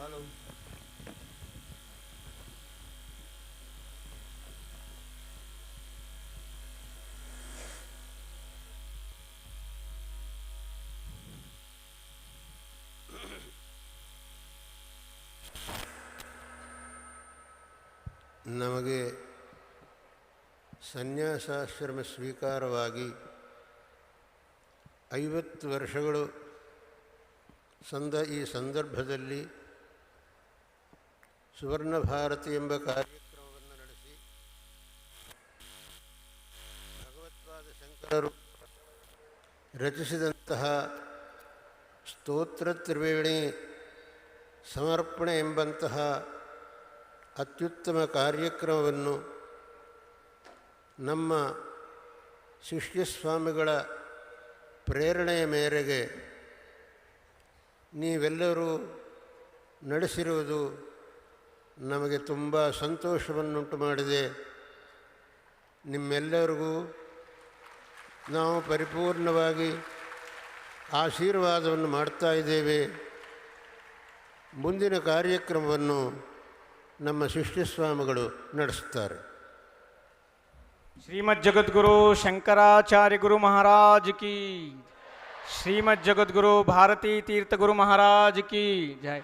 Hallo. ನಮಗೆ ಸನ್ಯಾಸಾಶ್ರಮ ಸ್ವೀಕಾರವಾಗಿ ಐವತ್ತು ವರ್ಷಗಳು ಸಂದ ಈ ಸಂದರ್ಭದಲ್ಲಿ ಸುವರ್ಣ ಭಾರತಿ ಎಂಬ ಕಾರ್ಯಕ್ರಮವನ್ನು ನಡೆಸಿ ಭಗವತ್ಪಾದ ಶಂಕರರು ರಚಿಸಿದಂತಹ ಸ್ತೋತ್ರ ತ್ರಿವೇಣಿ ಸಮರ್ಪಣೆ ಎಂಬಂತಹ ಅತ್ಯುತ್ತಮ ಕಾರ್ಯಕ್ರಮವನ್ನು ನಮ್ಮ ಶಿಷ್ಯಸ್ವಾಮಿಗಳ ಪ್ರೇರಣೆಯ ಮೇರೆಗೆ ನೀವೆಲ್ಲರೂ ನಡೆಸಿರುವುದು ನಮಗೆ ತುಂಬ ಸಂತೋಷವನ್ನುಂಟು ಮಾಡಿದೆ. ನಿಮ್ಮೆಲ್ಲರಿಗೂ ನಾವು ಪರಿಪೂರ್ಣವಾಗಿ ಆಶೀರ್ವಾದವನ್ನು ಮಾಡ್ತಾ ಇದ್ದೇವೆ. ಮುಂದಿನ ಕಾರ್ಯಕ್ರಮವನ್ನು ನಮ್ಮ ಶಿಷ್ಯಸ್ವಾಮಿಗಳು ನಡೆಸುತ್ತಾರೆ. ಶ್ರೀಮದ್ ಜಗದ್ಗುರು ಶಂಕರಾಚಾರ್ಯ ಗುರು ಮಹಾರಾಜ್ ಕಿ ಶ್ರೀಮದ್ ಜಗದ್ಗುರು ಭಾರತೀ ತೀರ್ಥ ಗುರು ಮಹಾರಾಜ್ ಕಿ ಜಯ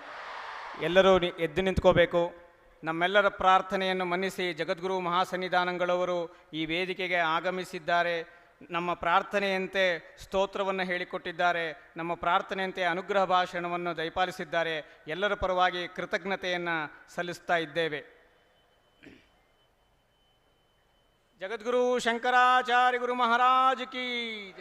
ಎಲ್ಲರೂ ಎದ್ದು ನಿಂತ್ಕೋಬೇಕು. ನಮ್ಮೆಲ್ಲರ ಪ್ರಾರ್ಥನೆಯನ್ನು ಮನ್ನಿಸಿ ಜಗದ್ಗುರು ಮಹಾಸನ್ನಿಧಾನಗಳವರು ಈ ವೇದಿಕೆಗೆ ಆಗಮಿಸಿದ್ದಾರೆ. ನಮ್ಮ ಪ್ರಾರ್ಥನೆಯಂತೆ ಸ್ತೋತ್ರವನ್ನು ಹೇಳಿಕೊಟ್ಟಿದ್ದಾರೆ. ನಮ್ಮ ಪ್ರಾರ್ಥನೆಯಂತೆ ಅನುಗ್ರಹ ಭಾಷಣವನ್ನು ದಯಪಾಲಿಸಿದ್ದಾರೆ. ಎಲ್ಲರ ಪರವಾಗಿ ಕೃತಜ್ಞತೆಯನ್ನು ಸಲ್ಲಿಸ್ತಾ ಇದ್ದೇವೆ. ಜಗದ್ಗುರು ಶಂಕರಾಚಾರ್ಯ ಗುರು ಮಹಾರಾಜ್ ಕಿ.